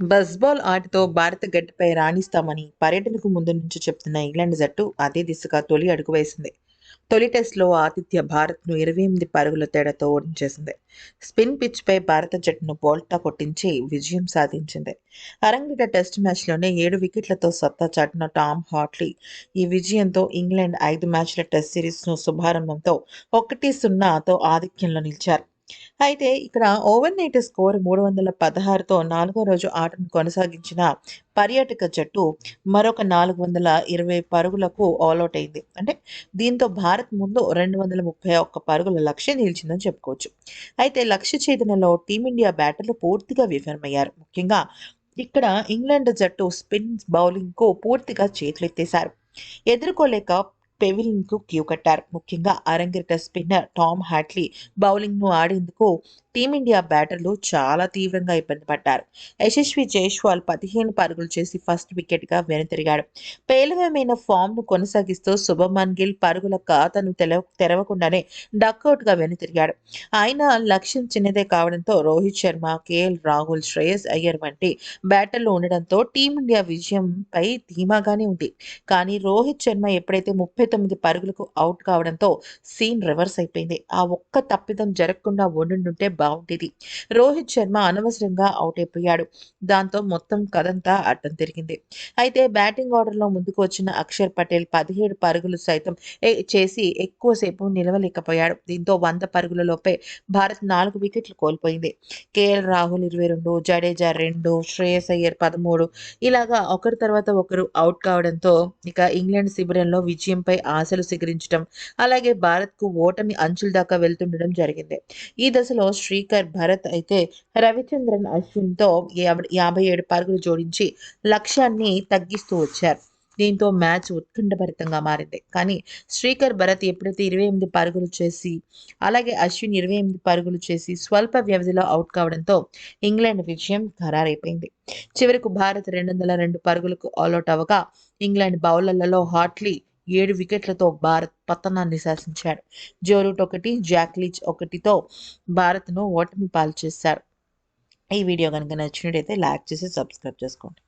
Bazball ఆటతో భారత గడ్డపై రాణిస్తామని పర్యటనకు ముందు నుంచి చెప్తున్న ఇంగ్లాండ్ జట్టు అదే దిశగా తొలి అడుగు వేసింది. తొలి టెస్ట్లో ఆతిథ్య భారత్ను ఇరవై ఎనిమిది పరుగుల తేడాతో ఓడించేసింది. స్పిన్ పిచ్పై భారత జట్టును బోల్టా కొట్టించి విజయం సాధించింది. అరంగేట టెస్ట్ మ్యాచ్లోనే ఏడు వికెట్లతో సత్తా చాటిన టామ్ హాట్లీ ఈ విజయంతో ఇంగ్లాండ్ ఐదు మ్యాచ్ల టెస్ట్ సిరీస్ను శుభారంభంతో ఒకటి సున్నాతో ఆధిక్యంలో నిలిచారు. అయితే ఇక్కడ ఓవర్ నైట్ స్కోర్ మూడు వందల పదహారుతో నాలుగో రోజు ఆటను కొనసాగించిన పర్యాటక జట్టు మరొక నాలుగు వందల ఇరవై పరుగులకు ఆల్అౌట్ అయింది. అంటే దీంతో భారత్ ముందు రెండు వందల ముప్పై ఒక్క పరుగుల లక్ష్యం నిలిచిందని చెప్పుకోవచ్చు. అయితే లక్ష్య ఛేదనలో టీమిండియా బ్యాటర్లు పూర్తిగా విఫలమయ్యారు. ముఖ్యంగా ఇక్కడ ఇంగ్లాండ్ జట్టు స్పిన్ బౌలింగ్కు పూర్తిగా చేతులెత్తేశారు. ఎదుర్కోలేక పెవిలిన్కు క్యూ కట్టారు. ముఖ్యంగా అరంగేట స్పిన్నర్ టామ్ హ్యాట్లీ బౌలింగ్ను ఆడేందుకు టీమిండియా బ్యాటర్లు చాలా తీవ్రంగా ఇబ్బంది పడ్డారు. యశస్వి జైస్వాల్ పదిహేను పరుగులు చేసి ఫస్ట్ వికెట్గా వెనుతిరిగాడు. పేలవమైన ఫామ్ను కొనసాగిస్తూ శుభమన్ గిల్ పరుగుల ఖాతాను తెల తెరవకుండానే డక్అవుట్గా వెనుతిరిగాడు. ఆయన లక్ష్యం చిన్నదే కావడంతో రోహిత్ శర్మ కేఎల్ రాహుల్ శ్రేయస్ అయ్యర్ వంటి బ్యాటర్లు ఉండడంతో టీమిండియా విజయంపై ధీమాగానే ఉంది. కానీ రోహిత్ శర్మ ఎప్పుడైతే ముప్పై తొమ్మిది పరుగులకు అవుట్ కావడంతో సీన్ రివర్స్ అయిపోయింది. ఆ ఒక్క తప్పిదం జరగకుండా ఉండుంటే బాగుండేది రోహిత్ శర్మ అనవసరంగా అవుట్ అయిపోయాడు. దాంతో మొత్తం కథంతా అడ్డం తిరిగింది. అయితే బ్యాటింగ్ ఆర్డర్లో ముందుకు వచ్చిన అక్షర్ పటేల్ పదిహేడు పరుగులు సైతం చేసి ఎక్కువసేపు నిలవలేకపోయాడు. దీంతో వంద పరుగులలోపే భారత్ నాలుగు వికెట్లు కోల్పోయింది. కేఎల్ రాహుల్ ఇరవై రెండు జడేజా రెండు శ్రేయస్ అయ్యర్ పదమూడు. ఇలాగా ఒకరి తర్వాత ఒకరు అవుట్ కావడంతో ఇక ఇంగ్లాండ్ శిబిరంలో విజయంపై ఆశలు సిగరించడం అలాగే భారత్కు ఓటమి అంచుల దాకా వెళ్తుండడం జరిగింది. ఈ దశలో శ్రీకర్ భరత్ అయితే రవిచంద్రన్ అశ్విన్తో యాభై ఏడు పరుగులు జోడించి లక్ష్యాన్ని తగ్గిస్తూ వచ్చారు. దీంతో మ్యాచ్ ఉత్కంఠభరితంగా మారింది. కానీ శ్రీకర్ భరత్ ఎప్పుడైతే ఇరవై ఎనిమిది పరుగులు చేసి అలాగే అశ్విన్ ఇరవై ఎనిమిది పరుగులు చేసి స్వల్ప వ్యవధిలో అవుట్ కావడంతో ఇంగ్లాండ్ విజయం ఖరారైపోయింది. చివరకు భారత్ రెండు వందల రెండు పరుగులకు ఆల్అౌట్ అవ్వగా ఇంగ్లాండ్ బౌలర్లలో హాట్లీ ఏడు వికెట్లతో భారత్ పతనాన్ని శాసించాడు. జోరూట్ ఒకటి జాక్లీచ్ ఒకటితో భారత్ను ఓటమి పాలు చేశారు. ఈ వీడియో కనుక నచ్చినట్టయితే లైక్ చేసి సబ్స్క్రైబ్ చేసుకోండి.